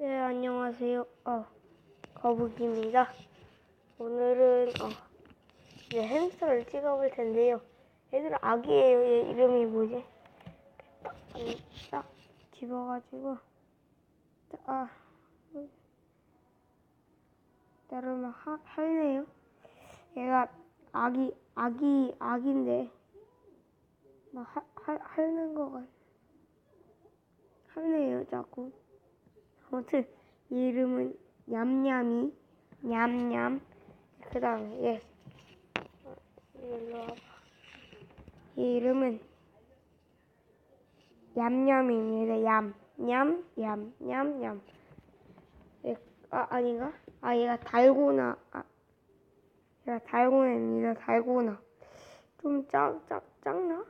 네, 안녕하세요. 어, 거북입니다. 오늘은, 어, 이제 햄스터를 찍어볼 텐데요. 얘들 아기예요. 얘 이름이 뭐지? 딱, 딱 집어가지고, 딱, 아, 나름 하, 할래요. 얘가 아기, 아기, 아기인데, 막 하, 하, 하는 거 같, 할래요, 자꾸. 아무튼 이 이름은 냠냠이 냠냠. 그 다음에 얘 어, 일로 와봐. 이 이름은 얌얌입니다. 얌 얌 얌 얌 얌 얘, 아 아닌가? 아 얘가 달고나. 아 얘가 달고나입니다. 달고나. 좀작작 작나?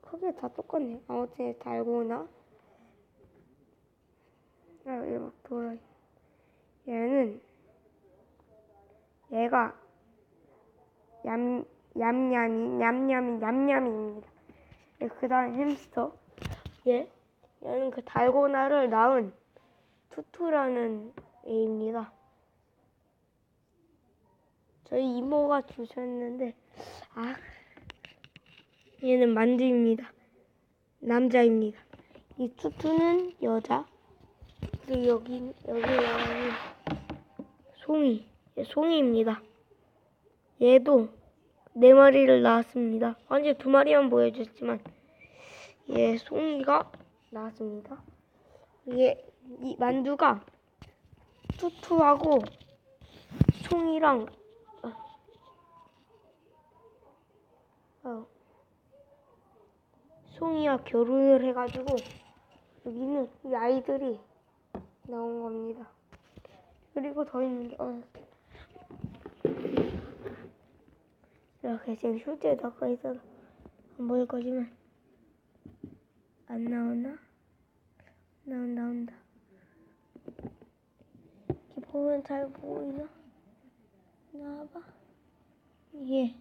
크게 다 똑같네. 아무튼 얘 달고나. 아, 얘 막 돌아. 얘는 얘가 얌 얌얌이 냠냠이 냠냠이입니다. 예, 그다음 햄스터. 얘 얘는 그 달고나를 낳은 투투라는 애입니다. 저희 이모가 주셨는데 아 얘는 만두입니다. 남자입니다. 이 투투는 여자. 그리고 여기 여기 나오는 송이 얘 송이입니다. 얘도 네 마리를 낳았습니다. 현재 두 마리만 보여줬지만 얘 송이가 낳았습니다. 이게 이 만두가 투투하고 송이랑 어, 어, 송이와 결혼을 해가지고 여기는 이 아이들이 나온 겁니다. 그리고 더 있는 게, 어. 이렇게 지금 휴지에 넣고 있어서 안 보일 거지만, 안 나오나? 나온, 나온다. 이렇게 보면 잘 보이나? 나와봐. 얘,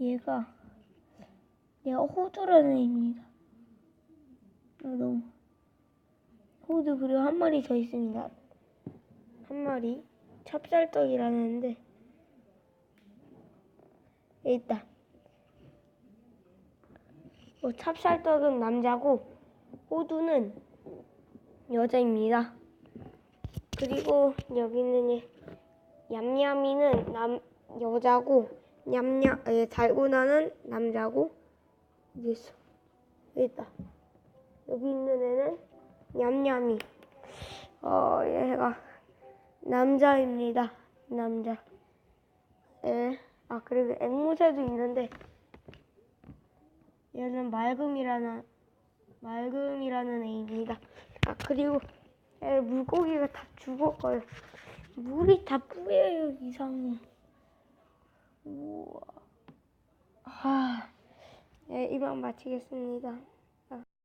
얘가, 얘가 호두라는 애입니다. 아, 너무. 호두 그리고 한 마리 더 있습니다. 한 마리 찹쌀떡이라는데 여기 있다. 어, 찹쌀떡은 남자고 호두는 여자입니다. 그리고 여기는 얘 얌얌이는 남 여자고 냠냠 예, 달고나는 남자고 여기 있어. 있다. 여기 있는 애는 냠냠이. 어, 얘가 남자입니다. 남자. 예. 아, 그리고 앵무새도 있는데 얘는 맑음이라는 맑음이라는 애입니다. 아, 그리고 얘 물고기가 다 죽었거든. 물이 다 뿌예요, 이상해. 우와. 아, 예, 이만 마치겠습니다.